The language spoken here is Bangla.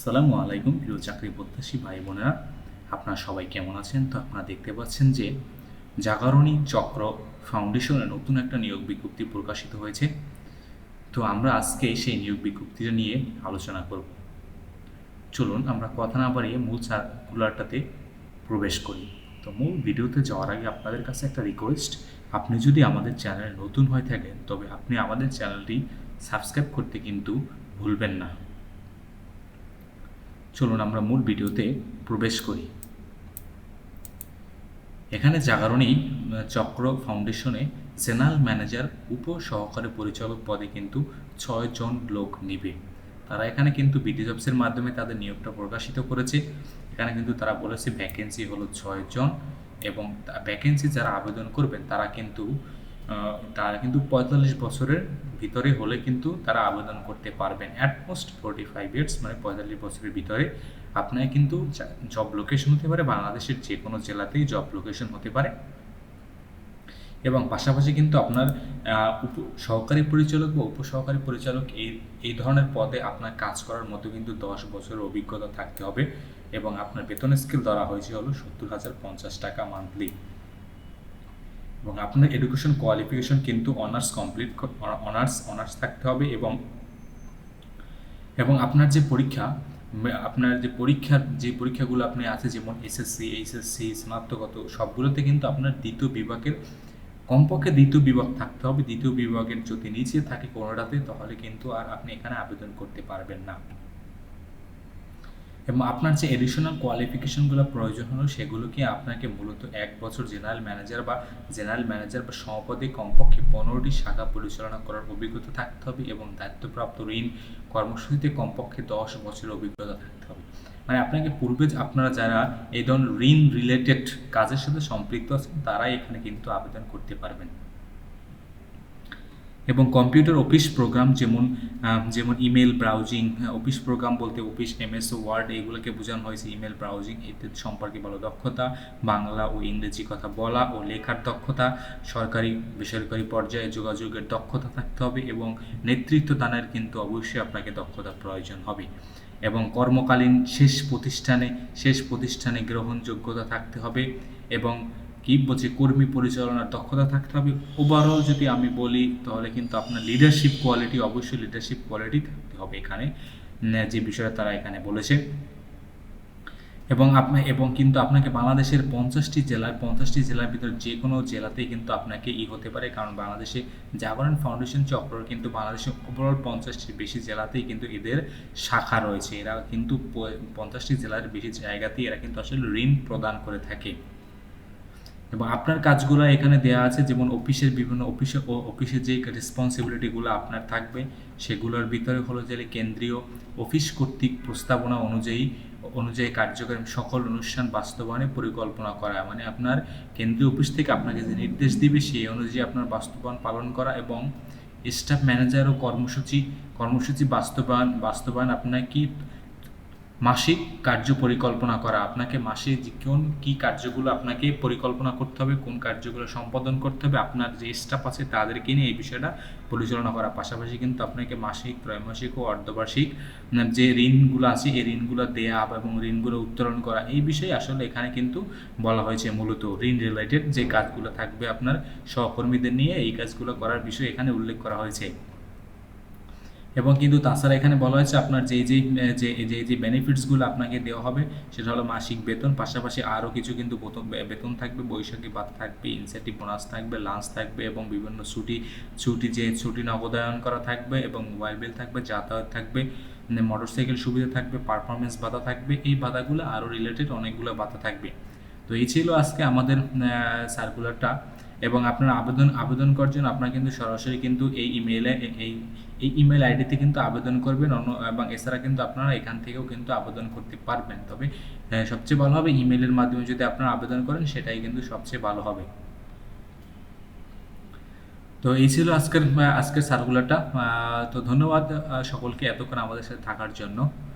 আসসালামু আলাইকুম প্রিয় চাকরি প্রত্যাশী ভাই বোনেরা। আপনারা সবাই কেমন আছেন? তো আপনারা দেখতে পাচ্ছেন যে জাগরণী চক্র ফাউন্ডেশনের নতুন একটা নিয়োগ বিজ্ঞপ্তি প্রকাশিত হয়েছে। তো আমরা আজকে সেই নিয়োগ বিজ্ঞপ্তিটা নিয়ে আলোচনা করব। চলুন আমরা কথা না বাড়িয়ে মূল সার্কুলারটাতে প্রবেশ করি। তো মূল ভিডিওতে যাওয়ার আগে আপনাদের কাছে একটা রিকোয়েস্ট আপনি যদি আমাদের চ্যানেলে নতুন হয়ে থাকেন, তবে আপনি আমাদের চ্যানেলটি সাবস্ক্রাইব করতে কিন্তু ভুলবেন না। চলুন আমরা মূল ভিডিওতে প্রবেশ করি। এখানে জাগরণী চক্র ফাউন্ডেশনে জেনারেল ম্যানেজার উপ সহকারী পরিচালক পদে কিন্তু ছয় জন লোক নিবে। তারা এখানে কিন্তু বিডি জবসের মাধ্যমে তাদের নিয়োগটা প্রকাশিত করেছে। এখানে কিন্তু তারা বলেছে ভ্যাকেন্সি হলো ছয় জন এবং ভ্যাকেন্সি যারা আবেদন করবেন, তারা কিন্তু তারা কিন্তু পঁয়তাল্লিশ বছরের ভিতরে হলে কিন্তু তারা আবেদন করতে পারবেন। অ্যাটমোস্ট ফোর্টি ফাইভ ইয়ার্স মানে পঁয়তাল্লিশ বছরের ভিতরে আপনার কিন্তু জব লোকেশন হতে পারে, বাংলাদেশের যে কোনো জেলাতেই জব লোকেশন হতে পারে। এবং পাশাপাশি কিন্তু আপনার উপ, সহকারী পরিচালক বা উপসহকারী পরিচালক এই এই ধরনের পদে আপনার কাজ করার মতো কিন্তু দশ বছরের অভিজ্ঞতা থাকতে হবে। এবং আপনার বেতন স্কেল ধরা হয়েছে হলো সত্তর হাজার পঞ্চাশ টাকা মান্থলি এবং আপনার এডুকেশন কোয়ালিফিকেশন কিন্তু অনার্স কমপ্লিট অনার্স অনার্স থাকতে হবে এবং এবং আপনার যে পরীক্ষা আপনার যে পরীক্ষার যে পরীক্ষাগুলো আপনি আছে যেমন এসএসসি এইচএসসি স্নাতকত, সবগুলোতে কিন্তু আপনার দ্বিতীয় বিভাগের, কমপক্ষে দ্বিতীয় বিভাগ থাকতে হবে। দ্বিতীয় বিভাগের যদি নিচে থাকে কোনোটাতে, তাহলে কিন্তু আর আপনি এখানে আবেদন করতে পারবেন না। এবং আপনার যে এডিশনাল কোয়ালিফিকেশনগুলো প্রয়োজন হলো সেগুলোকে আপনাকে মূলত এক বছর জেনারেল ম্যানেজার বা জেনারেল ম্যানেজার বা সভাপতি কমপক্ষে পনেরোটি শাখা পরিচালনা করার অভিজ্ঞতা থাকতে হবে এবং দায়িত্বপ্রাপ্ত ঋণ কর্মসূচিতে কমপক্ষে দশ বছরের অভিজ্ঞতা থাকতে হবে। মানে আপনাকে পূর্বে আপনারা যারা এই ধরনের ঋণ রিলেটেড কাজের সাথে সম্পৃক্ত আছেন, তারাই এখানে কিন্তু আবেদন করতে পারবেন। এবং কম্পিউটার অফিস প্রোগ্রাম যেমন যেমন ইমেল ব্রাউজিং অফিস প্রোগ্রাম বলতে অফিস এমএস, ওয়ার্ড এগুলোকে বোঝানো হয়েছে, ইমেল ব্রাউজিং, এতে সম্পর্কে ভালো দক্ষতা, বাংলা ও ইংরেজি কথা বলা ও লেখার দক্ষতা, সরকারি, বেসরকারি পর্যায়ে যোগাযোগের দক্ষতা থাকতে হবে এবং নেতৃত্ব দানের কিন্তু অবশ্যই আপনাকে দক্ষতা প্রয়োজন হবে। এবং কর্মকালীন শেষ প্রতিষ্ঠানে শেষ প্রতিষ্ঠানে গ্রহণযোগ্যতা থাকতে হবে এবং কি বলছে কর্মী পরিচালনার দক্ষতা থাকতে হবে ওভারঅল যদি আমি বলি, তাহলে কিন্তু আপনার লিডারশিপ কোয়ালিটি অবশ্যই লিডারশিপ কোয়ালিটি থাকতে হবে এখানে। যে বিষয়ে তারা এখানে বলেছে। এবং আপনার এবং কিন্তু আপনাকে বাংলাদেশের পঞ্চাশটি জেলার পঞ্চাশটি জেলার ভিতরে যে কোনো জেলাতেই কিন্তু আপনাকে ই হতে পারে, কারণ বাংলাদেশে জাগরণ ফাউন্ডেশন চক্র কিন্তু বাংলাদেশের ওভারঅল পঞ্চাশটির বেশি জেলাতেই কিন্তু এদের শাখা রয়েছে। এরা কিন্তু পঞ্চাশটি জেলার বেশি জায়গাতেই এরা কিন্তু আসলে ঋণ প্রদান করে থাকে। এবং আপনার কাজগুলো এখানে দেওয়া আছে, যেমন অফিসের বিভিন্ন অফিসে, ও অফিসের যে রেসপন্সিবিলিটিগুলো আপনার থাকবে, সেগুলোর ভিতরে হলো যে কেন্দ্রীয় অফিস কর্তৃক প্রস্তাবনা অনুযায়ী অনুযায়ী কার্যক্রম, সকল অনুষ্ঠান বাস্তবায়নে পরিকল্পনা করা। মানে আপনার কেন্দ্রীয় অফিস থেকে আপনাকে যে নির্দেশ দিবে, সেই অনুযায়ী আপনার বাস্তবায়ন পালন করা এবং স্টাফ ম্যানেজার ও কর্মসূচি কর্মসূচি বাস্তবায়ন বাস্তবায়ন আপনার কি মাসিক কার্য পরিকল্পনা করা। আপনাকে মাসে কোন কী কার্যগুলো আপনাকে পরিকল্পনা করতে হবে, কোন কার্যগুলো সম্পাদন করতে হবে, আপনার যে স্টাফ আছে তাদেরকে নিয়ে এই বিষয়টা পরিচালনা করা। পাশাপাশি কিন্তু আপনাকে মাসিক, ত্রৈমাসিক ও অর্ধবার্ষিক যে ঋণগুলো আছে এই ঋণগুলো দেয়া এবং ঋণগুলো উত্তোলন করা, এই বিষয়ে আসলে এখানে কিন্তু বলা হয়েছে মূলত। ঋণ রিলেটেড যে কাজগুলো থাকবে আপনার সহকর্মীদের নিয়ে এই কাজগুলো করার বিষয়ে এখানে উল্লেখ করা হয়েছে। এবং কিন্তু তাছাড়া এখানে বলা হয়েছে আপনার যে যে যে যে যে বেনিফিটসগুলো আপনাকে দেওয়া হবে, সেটা হলো মাসিক বেতন, পাশাপাশি আরও কিছু কিন্তু বেতন থাকবে, বৈশাখী ভাতা থাকবে ইনসেন্টিভ বোনাস থাকবে লাঞ্চ থাকবে এবং বিভিন্ন ছুটি ছুটি যে, ছুটি নগদায়ন করা থাকবে এবং মোবাইল বিল থাকবে, যাতায়াত থাকবে মোটরসাইকেল সুবিধা থাকবে পারফরমেন্স ভাতা থাকবে, এই ভাতাগুলো আরও রিলেটেড অনেকগুলো ভাতা থাকবে। তো এই ছিল আজকে আমাদের সার্কুলারটা এবং আপনার আবেদন আবেদন করার জন্য আপনার কিন্তু সরাসরি কিন্তু এই ইমেলে এই এই ইমেল আইডিতে কিন্তু আবেদন করবেন, অন্য, এবং এছাড়া কিন্তু আপনারা এখান থেকেও কিন্তু আবেদন করতে পারবেন। তবে সবচেয়ে ভালো হবে ইমেলের মাধ্যমে যদি আপনারা আবেদন করেন, সেটাই কিন্তু সবচেয়ে ভালো হবে। তো এই ছিল আজকের আজকের সার্কুলারটা তো ধন্যবাদ সকলকে এতক্ষণ আমাদের সাথে থাকার জন্য।